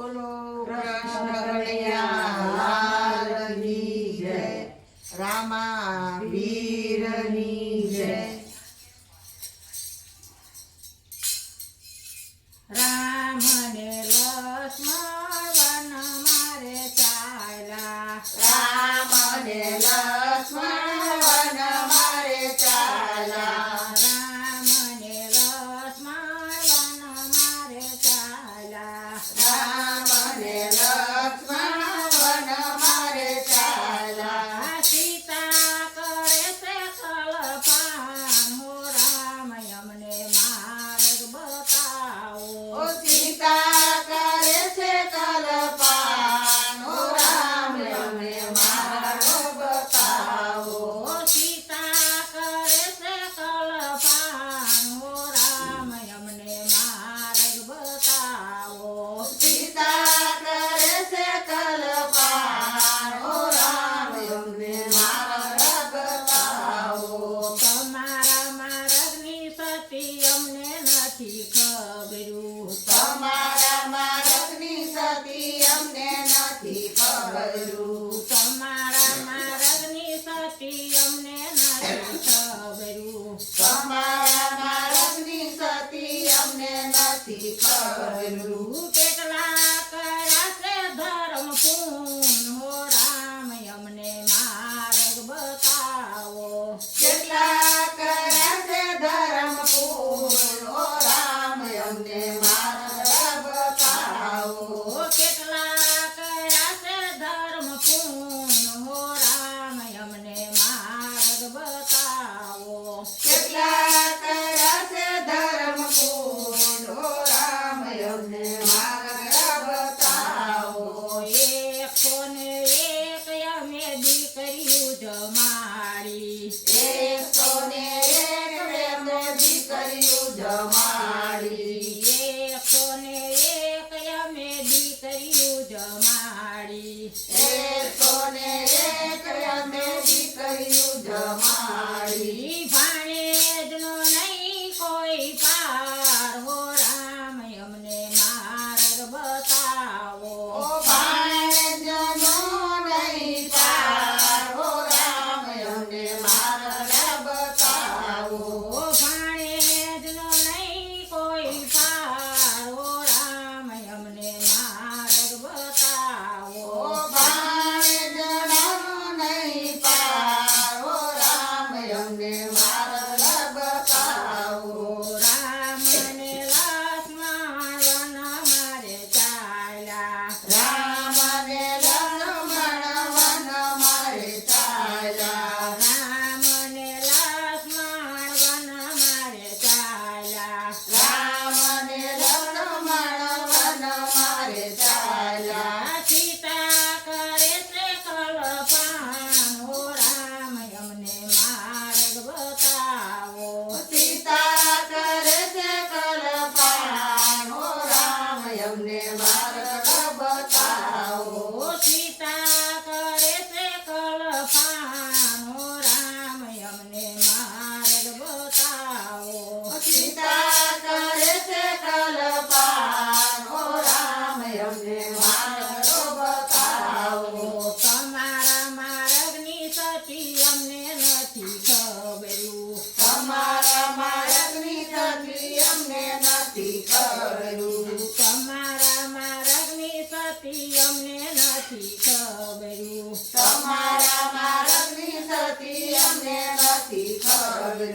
બોલો કૃષ્ણની જય રામા વીરની જય. રામ લક્ષ્મણ મારે ચાલા રામ લક્ષ્મણ Deus. નથી અમને નથી ખબર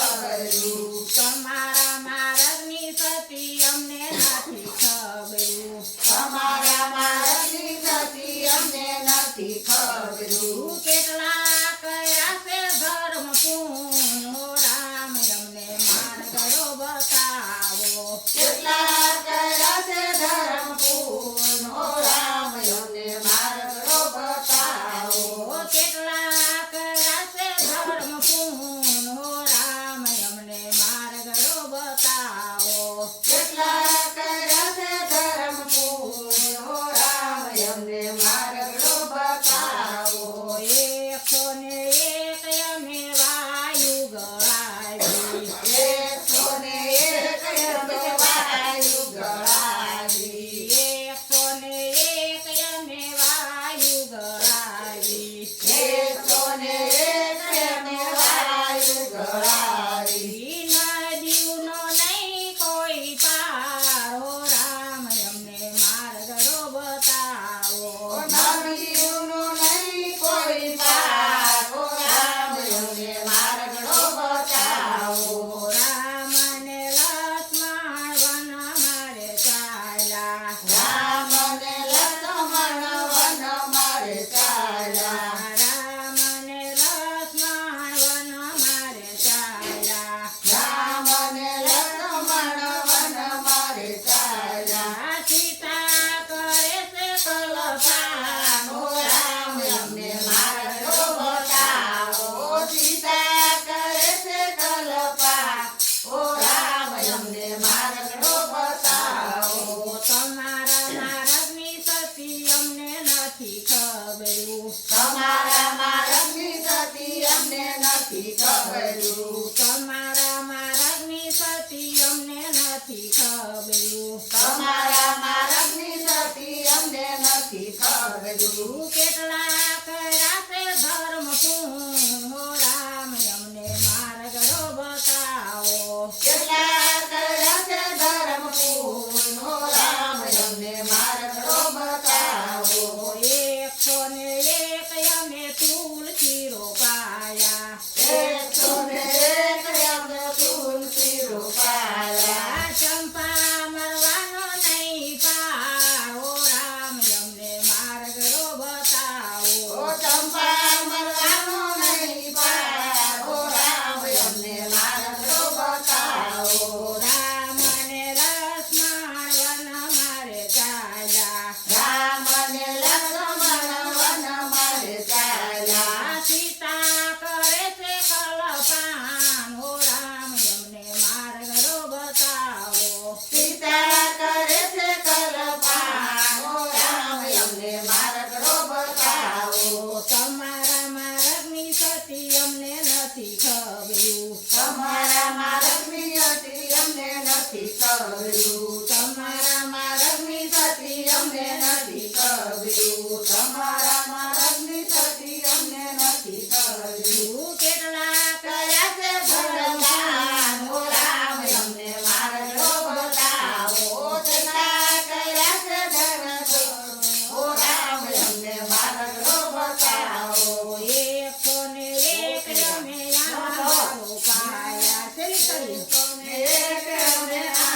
ai Hallelujah. તમારામાં રંગી ગતિ અમને નથી કહ્યું i'm Hallelujah.